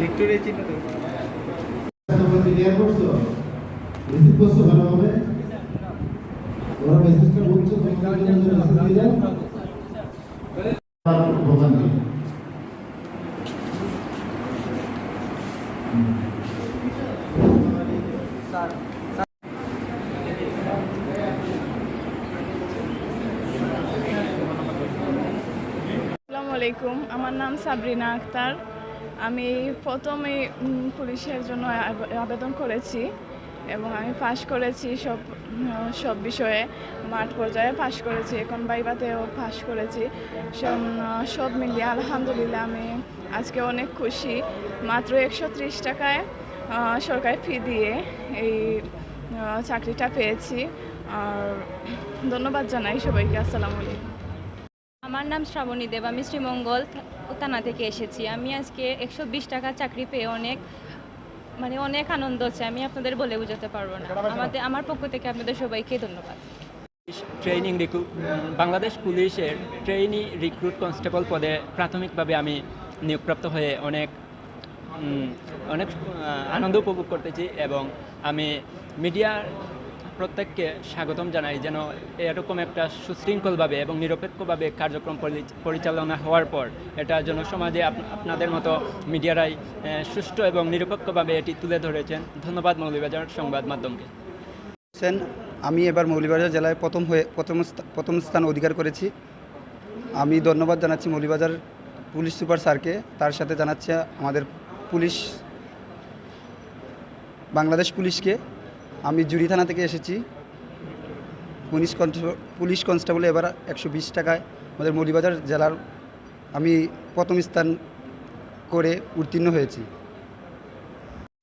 Victoria চিহ্ন তো। Clear করছ রিসিভ করছ ভালোভাবে ওরা মেসেজটা বলছো তোমাদের জন্য মেসেজ দিয়ে দাও আলাইকুম। আমার নাম সাবরিনা আক্তার। আমি প্রথমে পুলিশের জন্য আবেদন করেছি। এবং আমি পাশ করেছি সব সব বিষয়ে, মাঠ পর্যায়ে পাশ করেছি, এখন বাইবাতেও পাশ করেছি। সব মিলিয়ে আলহামদুলিল্লাহ আমি আজকে অনেক খুশি। মাত্র একশো ত্রিশ টাকায় সরকারি ফি দিয়ে এই চাকরিটা পেয়েছি। আর ধন্যবাদ জানাই সবাইকে, আসসালামু আলাইকুম। আমার নাম শ্রাবণী দেব, আমি শ্রীমঙ্গল থানা থেকে এসেছি। আমি আজকে একশো বিশ টাকা চাকরি পেয়ে অনেক মানে অনেক আনন্দ আছে আমি আপনাদের বলে বোঝাতে পারব না। আমাদের আমার পক্ষ থেকে আপনাদের সবাইকে ধন্যবাদ। ট্রেনিং রিক্রুট বাংলাদেশ পুলিশের ট্রেনি রিক্রুট কনস্টেবল পদে প্রাথমিকভাবে আমি নিয়োগপ্রাপ্ত হয়ে অনেক অনেক আনন্দ উপভোগ করতেছি এবং আমি মিডিয়ার প্রত্যেককে স্বাগতম জানাই। যেন এরকম একটা সুশৃঙ্খলভাবে এবং নিরপেক্ষভাবে কার্যক্রম পরি- পরিচালনা হওয়ার পর এটা যেন সমাজে আপ- আপনাদের মতো মিডিয়ারাই সুষ্ঠু এবং নিরপেক্ষভাবে এটি তুলে ধরেছেন। ধন্যবাদ মৌলিবাজার সংবাদ মাধ্যমকে। হোসেন, আমি এবার মৌলিবাজার জেলায় প্রথম হয়ে, প্রথম প্রথম স্থান অধিকার করেছি। আমি ধন্যবাদ জানাচ্ছি মৌলিবাজার পুলিশ সুপার স্যারকে। তার সাথে জানাচ্ছে আমাদের পুলিশ, বাংলাদেশ পুলিশকে। আমি জুড়ি থানা থেকে এসেছি। পুলিশ কনস্টেবল পুলিশ কনস্টেবল এবার একশো বিশ টাকায় আমাদের মৌলিবাজার জেলার আমি প্রথম স্থান করে উত্তীর্ণ হয়েছি।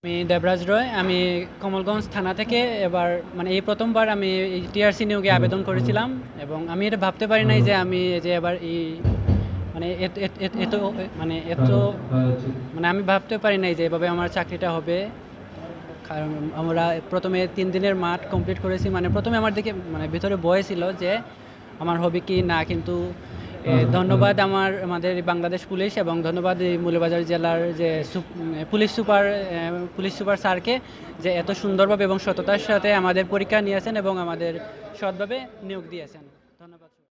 আমি দেবরাজ রয়, আমি কমলগঞ্জ থানা থেকে এবার মানে এই প্রথমবার আমি টিআরসি নিয়োগে আবেদন করেছিলাম এবং আমি এটা ভাবতে পারি নাই যে আমি যে এবার এই মানে এত- মানে এত মানে আমি ভাবতে পারি নাই যে এভাবে আমার চাকরিটা হবে। আমরা প্রথমে তিন দিনের মাঠ কমপ্লিট করেছি। মানে প্রথমে আমার দিকে মানে ভিতরে ভয় ছিল যে আমার হবে কি না কিন্তু ধন্যবাদ আমার আমাদের বাংলাদেশ পুলিশ এবং ধন্যবাদ এই মৌলবাজার জেলার যে পুলিশ সুপার পুলিশ সুপার স্যারকে যে এত সুন্দরভাবে এবং সততার সাথে আমাদের পরীক্ষা নিয়েছেন এবং আমাদের সৎভাবে নিয়োগ দিয়েছেন।